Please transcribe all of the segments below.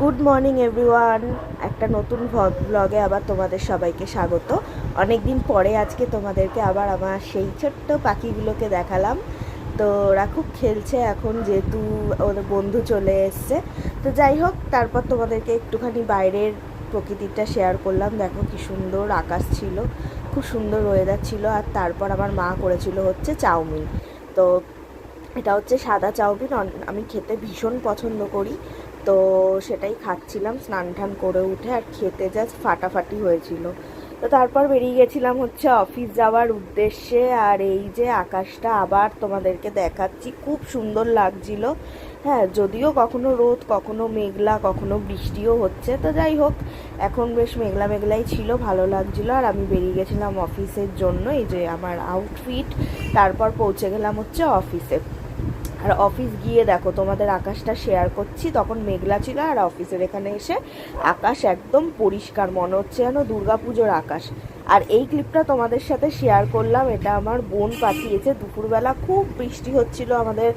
Good morning everyone একটা নতুন ব্লগে আবার তোমাদের সবাইকে স্বাগত। অনেক দিন পরে আজকে তোমাদেরকে আবার আমার সেই ছোট্ট পাখিগুলোকে দেখালাম। তো ওরা খুব খেলছে এখন, যেহেতু ওদের বন্ধু চলে এসছে। তো যাই হোক, তারপর তোমাদেরকে একটুখানি বাইরের প্রকৃতিটা শেয়ার করলাম। দেখো কি সুন্দর আকাশ ছিল, খুব সুন্দর ওয়েদার ছিল। আর তারপর আমার মা করেছিল হচ্ছে চাউমিন। তো এটা হচ্ছে সাদা চাউমিন। আমি খেতে ভীষণ পছন্দ করি। তো সেটাই খাচ্ছিলাম, স্নান টান করে উঠে আর খেতে জাস্ট ফাটাফাটি হয়েছিল। তো তারপর বেরিয়ে গেছিলাম হচ্ছে অফিস যাওয়ার উদ্দেশ্যে আর এই যে আকাশটা আবার তোমাদেরকে দেখাচ্ছি, খুব সুন্দর লাগছিল। হ্যাঁ যদিও কখনো রোদ, কখনো মেঘলা, কখনো বৃষ্টিও হচ্ছে, তো যাই হোক, এখন বেশ মেঘলা মেঘলাই ছিল, ভালো লাগছিল। আর আমি বেরিয়ে গেছিলাম অফিসের জন্য, এই যে আমার আউটফিট তারপর পৌঁছে গেলাম হচ্ছে অফিসে আর অফিস গিয়ে দেখো, তোমাদের আকাশটা শেয়ার করছি, তখন মেঘলা ছিল আর অফিসের এখানে এসে আকাশ একদম পরিষ্কার, মনে হচ্ছে যেন দুর্গাপুজোর আকাশ। আর এই ক্লিপটা তোমাদের সাথে শেয়ার করলাম, এটা আমার বোন পাঠিয়েছে। দুপুরবেলা খুব বৃষ্টি হচ্ছিল আমাদের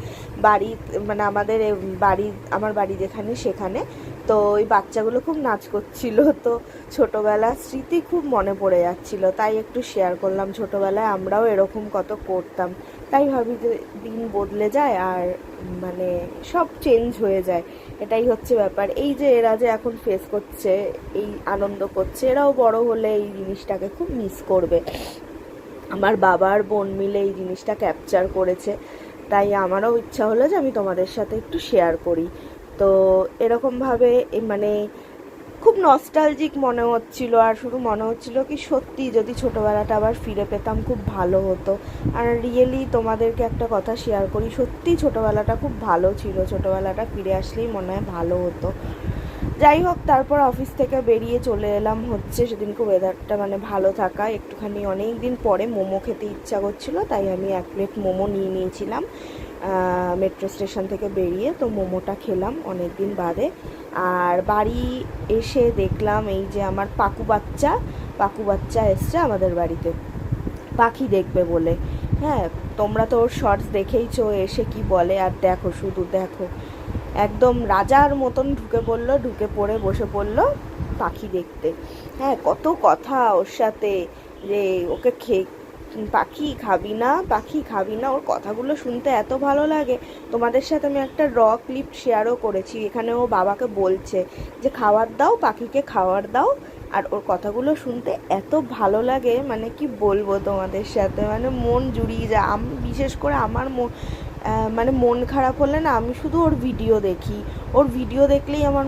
বাড়ি মানে আমাদের বাড়ি, আমার বাড়ি যেখানে সেখানে। তো ওই বাচ্চাগুলো খুব নাচ করছিল। তো ছোটোবেলার স্মৃতি খুব মনে পড়ে যাচ্ছিল, তাই একটু শেয়ার করলাম। ছোটোবেলায় আমরাও এরকম কত করতাম। তাই ভাবি যে দিন বদলে যায় আর মানে সব চেঞ্জ হয়ে যায়। এটাই হচ্ছে ব্যাপার। এই যে এরা যে এখন ফেস করছে, এই আনন্দ করছে, এরাও বড় হলে এই জিনিসটাকে খুব মিস করবে। আমার বাবার বোন মিলে এই জিনিসটা ক্যাপচার করেছে। তাই আমারও ইচ্ছা হলো যে আমি তোমাদের সাথে একটু শেয়ার করি। তো এরকমভাবে মানে খুব নস্টালজিক মনে হচ্ছিল আর শুধু মনে হচ্ছিল কি সত্যি যদি ছোটোবেলাটা আবার ফিরে পেতাম খুব ভালো হতো। আর রিয়েলি তোমাদেরকে একটা কথা শেয়ার করি, সত্যি ছোটোবেলাটা খুব ভালো ছিল। ছোটোবেলাটা ফিরে আসলেই মনে হয় ভালো হতো। যাই হোক, তারপর অফিস থেকে বেরিয়ে চলে এলাম হচ্ছে সেদিনকে ওয়েদারটা মানে ভালো থাকা। একটুখানি অনেক দিন পরে মোমো খেতে ইচ্ছা করছিল, তাই আমি এক প্লেট মোমো নিয়ে নিয়েছিলাম। মেট্রো স্টেশন থেকে বেরিয়ে তো মোমোটা খেলাম অনেক দিন বাদে। আর বাড়ি এসে দেখলাম এই যে আমার পাকু বাচ্চা পাকু বাচ্চা এসছে আমাদের বাড়িতে। পাখি দেখবে বলে। হ্যাঁ তোমরা তো ওর শর্টস দেখেইছো, এসে কি বলে? আর দেখো, শুধু দেখো। একদম রাজার মতন ঢুকে পড়ল, ঢুকে পড়ে বসে পড়ল পাখি দেখতে। হ্যাঁ কত কথা ওর সাথে। যে ওকে খেয়ে পাখি খাবি না, পাখি খাবি না, ওর কথাগুলো শুনতে এত ভালো লাগে। তোমাদের সাথে আমি একটা র ক্লিপ শেয়ারও করেছি, এখানে ও বাবাকে বলছে যে খাবার দাও, পাখিকে খাবার দাও। আর ওর কথাগুলো শুনতে এত ভালো লাগে মানে কি বলব তোমাদের সাথে? মানে মন জুড়িয়ে যায়। আমি, বিশেষ করে আমার মন মানে মন খারাপ হলে না, আমি শুধু ওর ভিডিও দেখি। ওর ভিডিও দেখলেই আমার